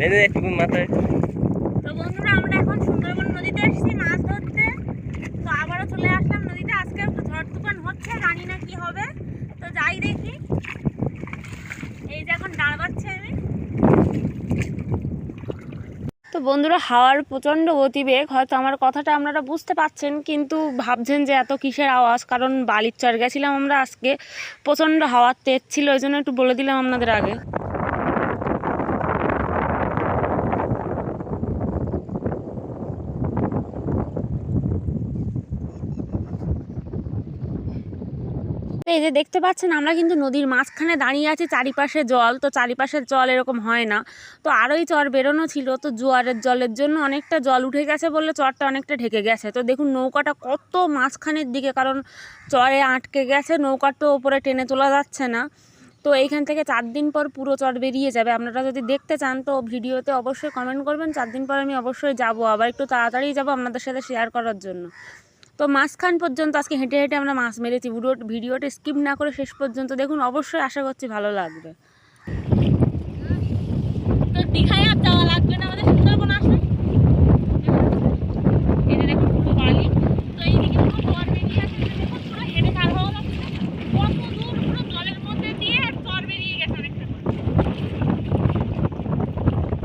দে একটু মাথায়। তো বন্ধুরা, আমরা এখন সুন্দরবন নদীতে এসেছি, মাছ ধরতে। তো আবারও চলে আসলাম নদীতে। আজকে ঝড় তুফান হচ্ছে, জানি না কি হবে। তো যাই দেখি। এই যে এখন বাচ্ছি আমি। তো বন্ধুরা, হাওয়ার প্রচণ্ড গতিবেগ। হয়তো আমার কথাটা আপনারা বুঝতে পাচ্ছেন কিন্তু ভাবছেন যে এত কিসের আওয়াজ? কারণ বালির চর গেছিলাম আমরা আজকে। প্রচণ্ড হাওয়ার তেজ ছিল, ওই জন্য একটু বলে দিলাম আপনাদের আগে। এই যে দেখতে পাচ্ছেন, আমরা কিন্তু নদীর মাঝখানে দাঁড়িয়ে আছি, চারিপাশে জল। তো চারিপাশের জল এরকম হয় না। তো আরোই চর বেরোনো ছিল, তো জোয়ারের জলের জন্য অনেকটা জল উঠে গেছে বলে চরটা অনেকটা ঢেকে গেছে। তো দেখুন, নৌকাটা কত মাঝখানের দিকে, কারণ চরে আটকে গেছে নৌকার তো ওপরে টেনে তোলা যাচ্ছে না। তো এইখান থেকে চার দিন পর পুরো চর বেরিয়ে যাবে। আপনারা যদি দেখতে চান, তো ভিডিওতে অবশ্যই কমেন্ট করবেন। চার দিন পর আমি অবশ্যই যাব। আবার একটু তাড়াতাড়ি যাব আপনাদের সাথে শেয়ার করার জন্য। তো মাঝখান পর্যন্ত, আজকে হেঁটে হেঁটে আমরা মাছ মেরেছি, ভিডিও ভিডিওটা স্কিপ না করে শেষ পর্যন্ত দেখুন, অবশ্যই আশা করছি ভালো লাগবে তো দীঘায় আর যাওয়া লাগবে না আমাদের সুন্দরবন আসবে এই যে দেখুন পুরো বালি তো এইদিকে পুরো চর বেরিয়ে আছে এই যে দেখুন পুরো হেঁটে পার হওয়া লাগছে কত দূর পুরো জলের মধ্যে দিয়ে চর বেরিয়ে গেছে অনেকটা করে।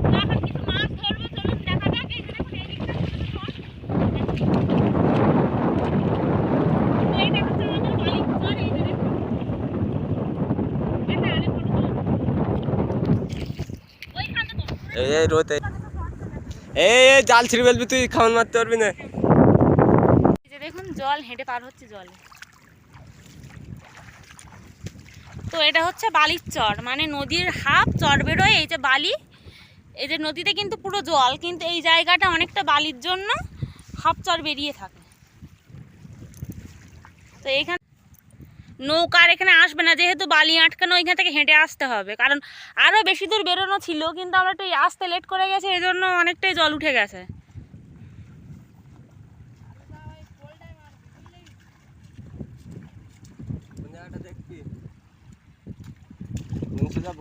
তো এখন কিছু মাছ ধরবো চলুন দেখা যাক এই যে দেখুন এইদিকটা ছোট চর। তো এইটা হচ্ছে আমাদের বালির চর, এই যে দেখুন। এটা আরেক বড় চর। ওইখানে তো, পুরো জাল হেঁটে পার হচ্ছে জলে। তো এটা হচ্ছে বালির চর মানে নদীর হাফ চর বেরোয়, এই যে বালি। এই যে নদীতে কিন্তু পুরো জল, কিন্তু এই জায়গাটা অনেকটা বালির জন্য হাফ চর বেরিয়ে থাকে। তো এইখানে নৌকার এখানে আসবে না, যেহেতু বালি আটকানো, ওইখান থেকে হেঁটে আসতে হবে। কারণ আরও বেশি দূর বেরোনো ছিল, কিন্তু আমরা একটু আসতে লেট করে গেছে এই জন্য অনেকটাই জল উঠে গেছে।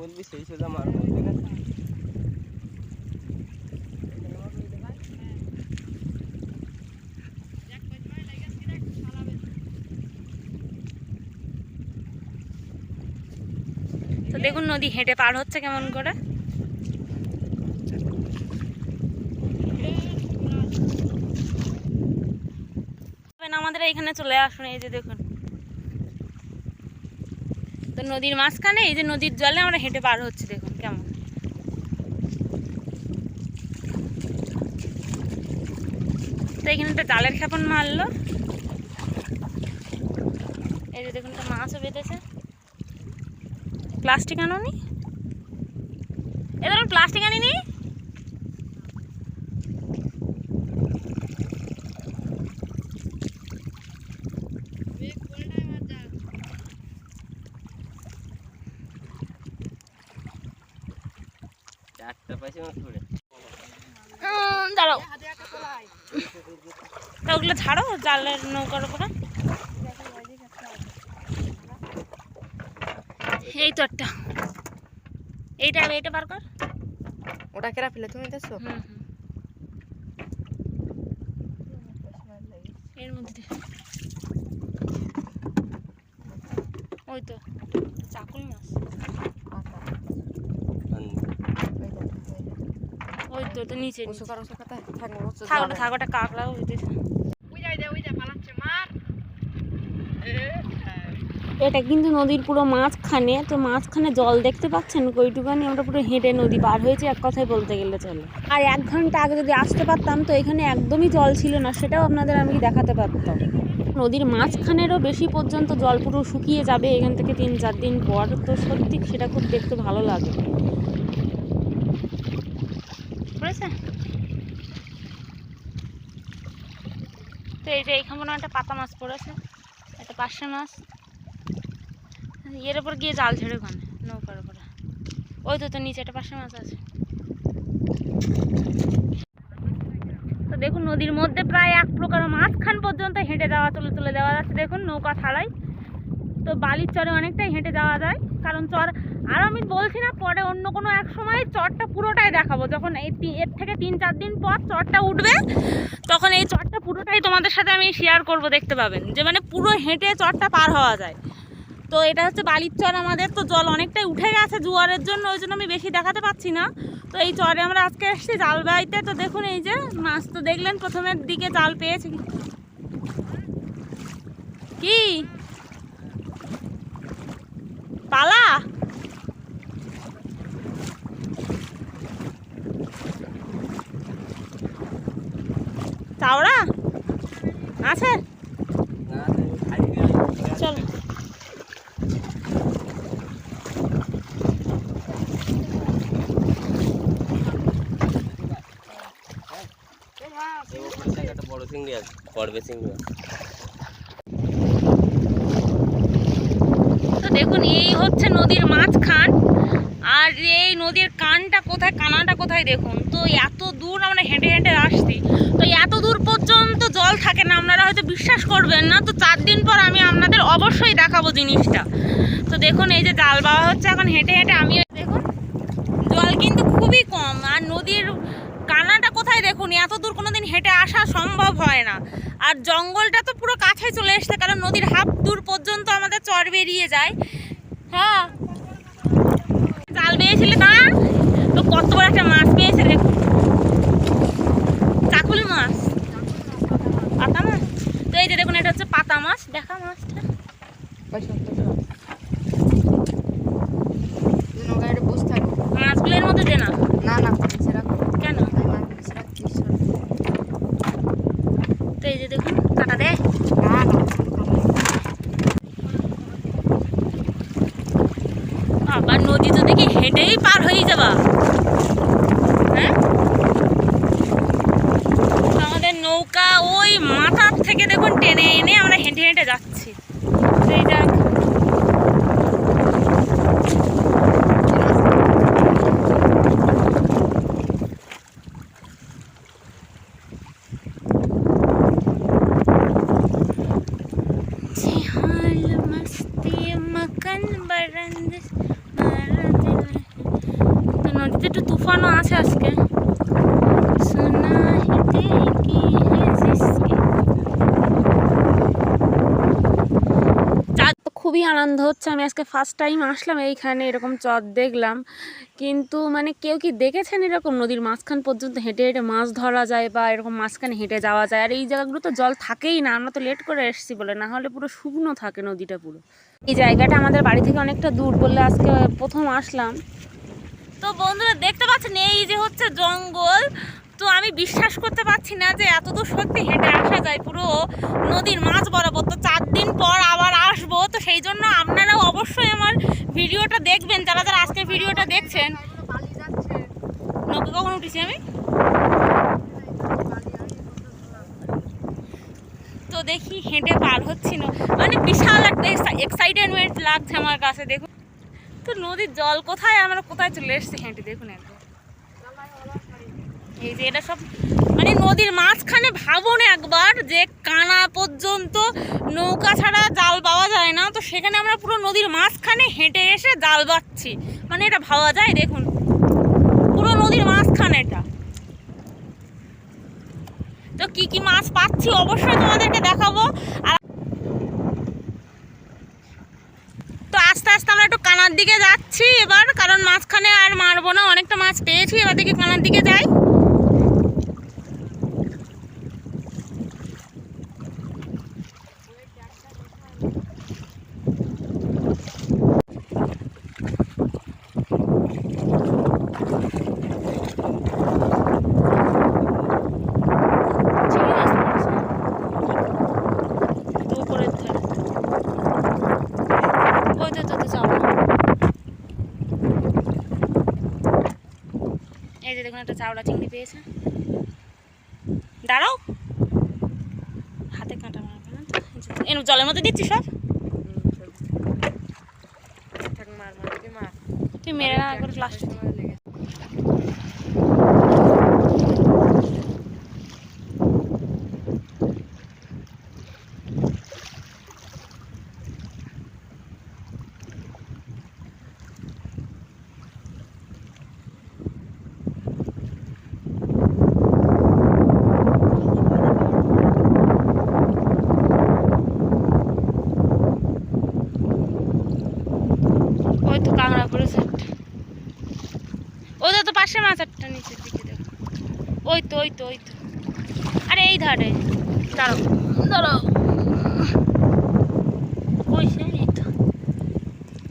বলবি, সেই সোজা মারবো, ঠিক আছে? দেখুন নদী হেঁটে পার হচ্ছে কেমন করে। আমাদের এইখানে চলে আসুন, এই যে দেখুন। তো নদীর মাঝখানে, এই যে নদীর জলে আমরা হেঁটে পার হচ্ছি, দেখুন কেমন। তো এখানে একটা জালের খেপন মারলো। এই যে দেখুন, একটা মাছও বেঁধেছে। প্লাস্টিক আনোনি? এ ধরুন প্লাস্টিক আনিনি। দাঁড়াও। তা ওগুলো ছাড়ো জালের নৌকার উপরে। এই তো একটা। এইটা এইটা বার কর। ওটা কেরা ফেলে তুমি দেখছ? হুম হুম। এর মধ্যে ওই তো চাকুল মাছ। ওই তো তো নিচে থাক থাক কাকড়া হইতেছে ওই যাই ওই যা পালাচ্ছে মার এটা কিন্তু নদীর পুরো মাঝখানে, তো মাঝখানে জল দেখতে পাচ্ছেন? কইটুকানি আমরা পুরো হেঁটে নদী পার হয়েছি, এক কথায় বলতে গেলে চলে। আর এক ঘণ্টা আগে যদি আসতে পারতাম, তো এখানে একদমই জল ছিল না, সেটাও আপনাদের আমি দেখাতে পারতাম। নদীর মাঝখানেরও বেশি পর্যন্ত জল পুরো শুকিয়ে যাবে এখান থেকে তিন চার দিন পর, তো সত্যি সেটা খুব দেখতে ভালো লাগে। তো এই যে এইখানে একটা পাতা মাছ পড়েছে, একটা পার্শে মাছ। এর উপর গিয়ে জাল ছেড়ে ওখানে, নৌকার উপরে। ওই তো তো নিচে একটা পাশে মাছ আছে। তো দেখুন, নদীর মধ্যে প্রায় এক প্রকার মাঝখান পর্যন্ত হেঁটে যাওয়া, তুলে তুলে দেওয়া যাচ্ছে। দেখুন, নৌকা ছাড়াই। তো বালির চরে অনেকটাই হেঁটে যাওয়া যায়। কারণ চর, আর আমি বলছি না, পরে অন্য কোনো এক সময় চরটা পুরোটাই দেখাবো। যখন এই এর থেকে তিন চার দিন পর চরটা উঠবে, তখন এই চরটা পুরোটাই তোমাদের সাথে আমি শেয়ার করব, দেখতে পাবেন। যে মানে পুরো হেঁটে চরটা পার হওয়া যায়। তো এটা হচ্ছে বালির চর আমাদের। তো জল অনেকটাই উঠে গেছে জোয়ারের জন্য, ওই জন্য আমি বেশি দেখাতে পাচ্ছি না। তো এই চরে আমরা আজকে এসেছি জাল বাইতে তো দেখুন এই যে, মাছ তো দেখলেন, প্রথমের দিকে জাল পেয়েছি। কি? পালা? চাওড়া? আছে চল একটা বড় চিংড়ি আছে পড়বে চিংড়ি তো দেখুন, এই হচ্ছে নদীর মাঝখান, আর এই নদীর কানটা কোথায়, কানাটা কোথায় দেখুন? তো এত দূর আমরা হেঁটে হেঁটে আসছি। তো এত দূর পর্যন্ত জল থাকে না, আপনারা হয়তো বিশ্বাস করবেন না। তো চার দিন পর আমি আপনাদের অবশ্যই দেখাবো জিনিসটা। তো দেখুন, এই যে জাল বাওয়া হচ্ছে, এখন হেঁটে হেঁটে আমিও দেখুন, জল কিন্তু খুবই কম, আর নদীর দেখুন এত দূর কোনোদিন হেঁটে আসা সম্ভব হয় না। আর জঙ্গলটা তো পুরো কাছে চলে এসছে, কারণ নদীর হাফ দূর পর্যন্ত আমাদের চর বেরিয়ে যায়। হ্যাঁ। জাল বেয়েছিল না তো কত বড় একটা মাছ পেয়েছে দেখুন চাকুল মাছ পাতা মাছ তো এই যে দেখুন এটা হচ্ছে পাতা মাছ দেখা মাছটা নৌকায় বসে থাকো মাছগুলোর মধ্যে দে না না না নিচে রাখো কেন আমি মাছ নিচে রাখছি তো এই যে দেখুন কাটা দে না না আবার নদী তো দেখি হেঁটেই পার হয়ে যাবা। হ্যাঁ? আমাদের নৌকা ওই মাথার থেকে দেখুন টেনে এনে আমরা হেঁটে হেঁটে যাচ্ছি। খুবই আনন্দ হচ্ছে। আমি আজকে ফার্স্ট টাইম আসলাম এইখানে, এরকম চর দেখলাম। কিন্তু মানে কেউ কি দেখেছেন এরকম নদীর মাঝখান পর্যন্ত হেঁটে হেঁটে মাছ ধরা যায় বা এরকম মাঝখানে হেঁটে যাওয়া যায়? আর এই জায়গাগুলো তো জল থাকেই না, আমরা তো লেট করে এসেছি বলে। না হলে পুরো শুকনো থাকে নদীটা পুরো। এই জায়গাটা আমাদের বাড়ি থেকে অনেকটা দূর বললে আজকে প্রথম আসলাম। তো বন্ধুরা, দেখতে পাচ্ছেন এই যে হচ্ছে জঙ্গল। তো আমি বিশ্বাস করতে পারছি না যে এত দূর সত্যি হেঁটে আসা যায় পুরো নদীর মাছ বরাবর। তো চার দিন পর আবার আসব। তো সেই জন্য আপনারাও অবশ্যই আমার ভিডিওটা দেখবেন, যারা যারা আজকের ভিডিওটা দেখছেন। নৌকা কখন উঠেছি আমি? তো দেখি হেঁটে পার হচ্ছিল মানে বিশাল একটা এক্সাইটেডমেন্ট লাগছে আমার কাছে, দেখুন। তো নদীর জল কোথায়? আমরা কোথায় চলে এসেছি? হেঁটে দেখুন একবার। এই যে এটা সব মানে নদীর মাঝখানে ভাবুন একবার যে কানা পর্যন্ত নৌকা ছাড়া জাল পাওয়া যায় না। তো সেখানে আমরা পুরো নদীর মাঝখানে হেঁটে এসে জাল বাচ্ছি মানে এটা ভাবা যায়, দেখুন। পুরো নদীর মাঝখানে এটা। তো কি কি মাছ পাচ্ছি অবশ্যই তোমাদেরকে দেখাবো। আর তো আস্তে আস্তে আমরা একটু কানার দিকে যাচ্ছি এবার, কারণ মাঝখানে আর মারবো না, অনেকটা মাছ পেয়েছি, এবার দেখি কানার দিকে যাই চিংড়ি মাছ পড়েছে। তো উপরের ধারে। ওই তো তো তো যাও এই যে দেখুন একটা চাওলা চিংড়ি পেয়েছে। দাঁড়াও। হাতে কাঁটা মারবে জলের মধ্যে দিচ্ছি সব? তুই মেরে না একবার লাস্ট সময় লেগেছে পাশে মাছ একটা নিচের দিকে দেখো। ওই তো ওই তো ওই তো। আরে, এই ধারে। দাঁড়াও দাঁড়াও। ওই সে এই তো।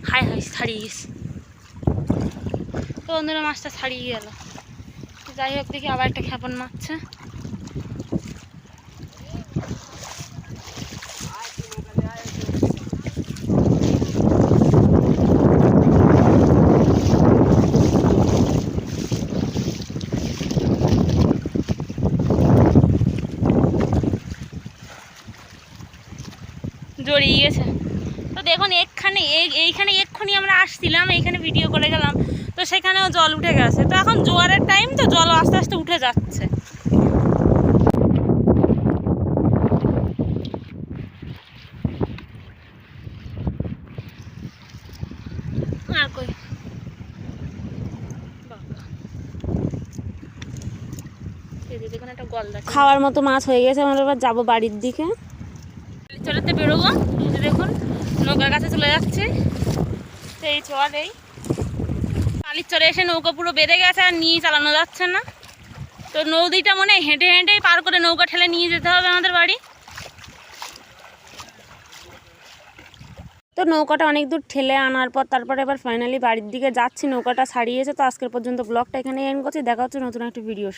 হাই হাই, ছাড়িয়ে গেছে। তো বন্ধুরা, মাছটা ছাড়িয়ে গেল। যাই হোক, দেখি আবার একটা খেপন মারছে জড়িয়ে গেছে তো দেখুন এখানে এই- এইখানে এক্ষুনি আমরা আসছিলাম এইখানে ভিডিও করে গেলাম তো সেখানেও জল উঠে গেছে। তো এখন জোয়ারের টাইম তো জল আস্তে আস্তে উঠে যাচ্ছে। খাওয়ার মতো মাছ হয়ে গেছে আমরা এবার যাব বাড়ির দিকে। চলেতে বেরোবো। দেখুন নৌকার কাছে চলে যাচ্ছে। সেই চর এই কালির চরে এসে নৌকা পুরো বেড়ে গেছে আর নিয়ে চালানো যাচ্ছে না। তো নদীটা মনে হেঁটে হেঁটেই পার করে নৌকা ঠেলে নিয়ে যেতে হবে আমাদের বাড়ি। তো নৌকাটা অনেক দূর ঠেলে আনার পর তারপরে এবার ফাইনালি বাড়ির দিকে যাচ্ছি, নৌকাটা ছাড়িয়েছে। তো আজকের পর্যন্ত ব্লগটা এখানে এন্ড করছি। দেখা হচ্ছে নতুন একটা ভিডিও